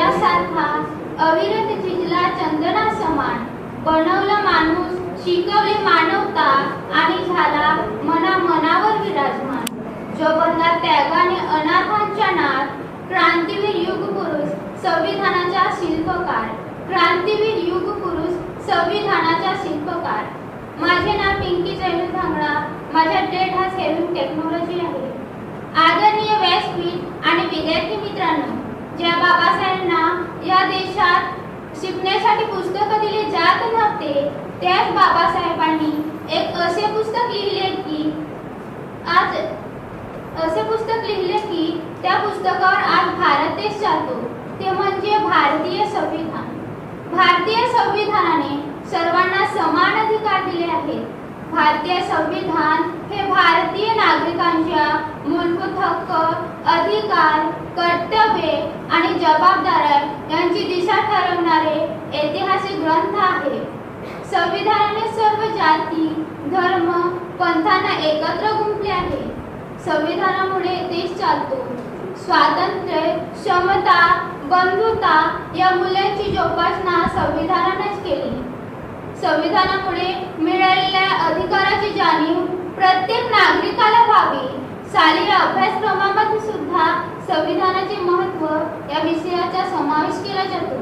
सूर्यासारखा अविरत झिजला चंदना समान. बनवला माणूस शिकवली मानवता आणि झाला मना मनावर विराजमान. जो बनला त्यागाने अनाथांच्या नाथ क्रांतीवीर युग पुरुष संविधानाचा शिल्पकार. क्रांतीवीर युग पुरुष संविधानाचा शिल्पकार. माझे नाव पिंकी जैन धांगडा माझ्या डेट हा सेव्हिंग टेक्नॉलॉजी आहे. आदरणीय व्यासपीठ आणि विद्यार्थी मित्रांनो ज्या बाबासाहेबांना या देशात शिकण्यासाठी पुस्तकं दिले जात नव्हते. त्याच बाबासाहेबांनी एक असे पुस्तक लिहिले की आज असे पुस्तक लिहिले की त्या पुस्तकावर आज भारत देश चालतो ते म्हणजे भारतीय संविधान. भारतीय संविधानाने सर्वांना समान अधिकार दिले आहेत. भारतीय संविधान हे भारतीय नागरिकांच्या मूलभूत हक्क अधिकार कर्तव्ये आणि जबाबदाऱ्या यांची दिशा ठरवणारे ऐतिहासिक ग्रंथ आहे. संविधानाने सर्व जाती धर्म पंथांना एकत्र गुंफले आहे. संविधानामुळे देश चालतो. स्वातंत्र्य क्षमता बंधुता या मूल्यांची जोपासना संविधानानेच केली. संविधानामुळे मिळालेल्या अधिकाराची जाणीव प्रत्येक नागरिकाला व्हावी. शालेय अभ्यासक्रमामध्ये सुद्धा संविधानाचे महत्त्व या विषयाचा समावेश केला जातो.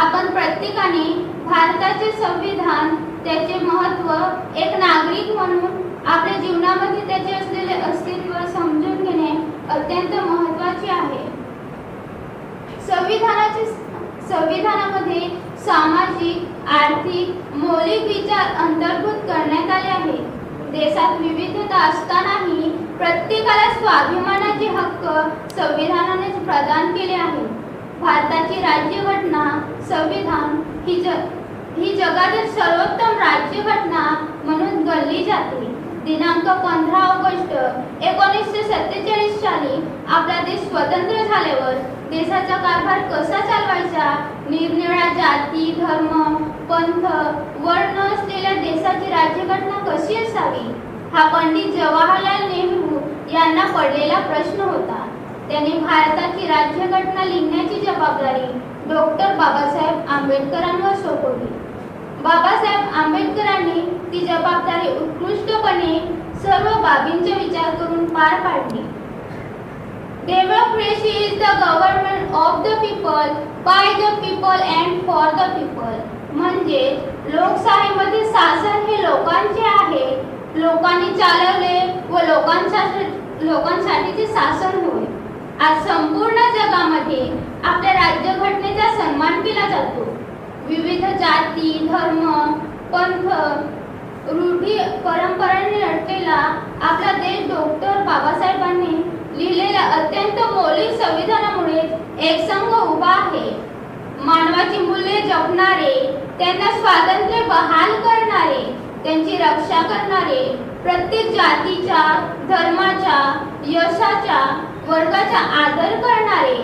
आपण प्रत्येकाने भारताचे संविधान त्याचे महत्त्व एक नागरिक म्हणून आपल्या जीवनामध्ये त्याचे असलेले अस्तित्व समजून घेणे अत्यंत महत्त्वाचे आहे संविधानाचे संविधानामध्ये सामाजिक आर्थिक मौलिक विचार अंतर्भूत करण्यात आले आहे देशात विविधता असतानाही प्रत्येकाला स्वाभिमानाचे हक्क संविधानाने प्रदान केले आहे भारताची राज्यघटना संविधान ही ज ही जगातील सर्वोत्तम राज्यघटना म्हणून गणली जाते. दिनांक पंधरा ऑगस्ट एकोणीसशे सत्तेचाळीस साली आपला देश स्वतंत्र झाल्यावर देशाचा कारभार कसा चालवायचा? निरनिळ्या जाती धर्म पंथ वर्ण असलेल्या देशाची राज्यघटना कशी असावी? हा पंडित जवाहरलाल नेहरू यांना पडलेला प्रश्न होता. त्यांनी भारताची राज्यघटना लिहिण्याची जबाबदारी डॉक्टर बाबासाहेब आंबेडकरांवर सोपवली. बाबासाहेब आंबेडकरांनी ती जबाबदारी उत्कृष्टपणे सर्व बाबींचा विचार करून पार पाडली. Democracy is the government of the people by the people and for the people म्हणजे लोकशाहीमध्ये शासन हे लोकांचे आहे. लोकांनी चालवले व लोकांसाठी लोकांसाठीचे शासन होय. आज संपूर्ण जगामध्ये आपल्या राज्यघटनेचा सन्मान केला जातो. विविध जाती धर्म पंथ रूढी परंपरांनी नटलेला आपला देश डॉक्टर बाबासाहेबांनी लिहिलेल्या अत्यंत मौलिक संविधानामुळे एक संघ उभा आहे. मानवाची मूल्ये जपणारे त्यांना स्वातंत्र्य बहाल करणारे त्यांची रक्षा करणारे प्रत्येक जातीच्या धर्माच्या यशाच्या वर्गाचा आदर करणारे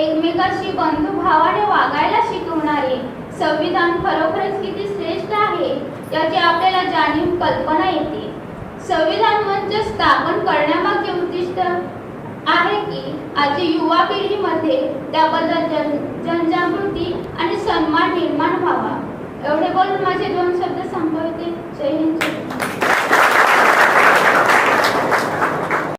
एकमेकाशी बंधुभावाने वागायला शिकवणारे संविधान खरोखर याची आपल्याला जाणीव कल्पना येते. संविधान मंच स्थापन करण्यामागे उद्दिष्ट आहे की आज युवा पिढीमध्ये त्याबद्दल जन जनजागृती आणि सन्मान निर्माण व्हावा. एवढे बोलून माझे दोन शब्द संपवते. जय हिंद.